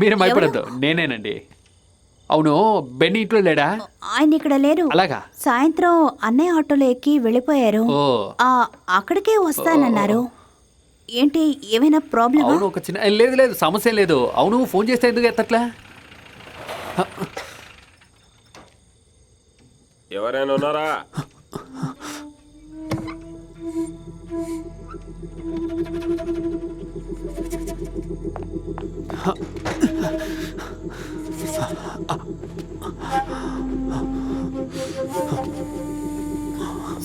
మీరేం భయపడద్దు. నేనేనండి. అవును బెన్నీ ఇంట్లో లేడా? ఆయన ఇక్కడ లేరు. అలాగా? సాయంత్రం అన్నయ్య ఆటోలో ఎక్కి వెళ్ళిపోయారు. ఆ అక్కడికే వస్తానన్నారు. ఏంటి ఏమైనా ప్రాబ్లమ్? అవును ఒక చిన్న లేదు లేదు సమస్య ఏం లేదు. అవును ఫోన్ చేస్తే ఎందుకు ఎత్తట్లా? ఎవరైనా ఉన్నారా?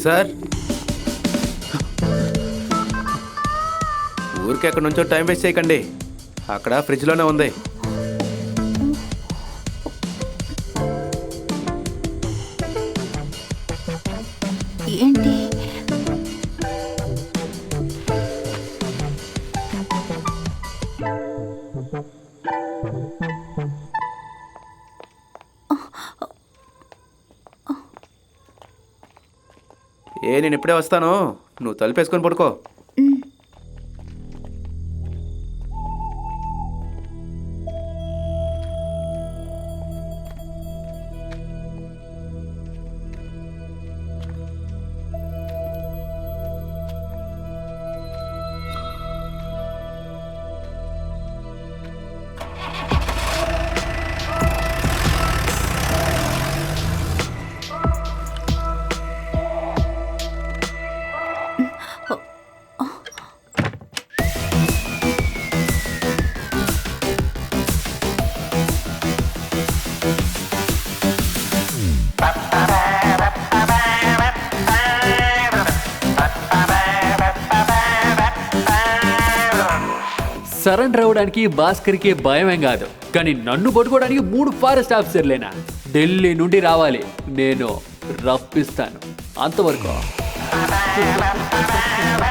సార్. ఊరికి ఎక్కడి నుంచో టైం వేస్ట్ చేయకండి. అక్కడ ఫ్రిడ్జ్లోనే ఉంది. ఏంటి? ఏ నేను ఇప్పుడే వస్తాను. నువ్వు తలుపేసుకొని పడుకో. సరెండర్ అవ్వడానికి భాస్కర్కి భయమేం కాదు. కానీ నన్ను పట్టుకోవడానికి మూడు ఫారెస్ట్ ఆఫీసర్లేనా? ఢిల్లీ నుండి రావాలి. నేను రప్పిస్తాను. అంతవరకు.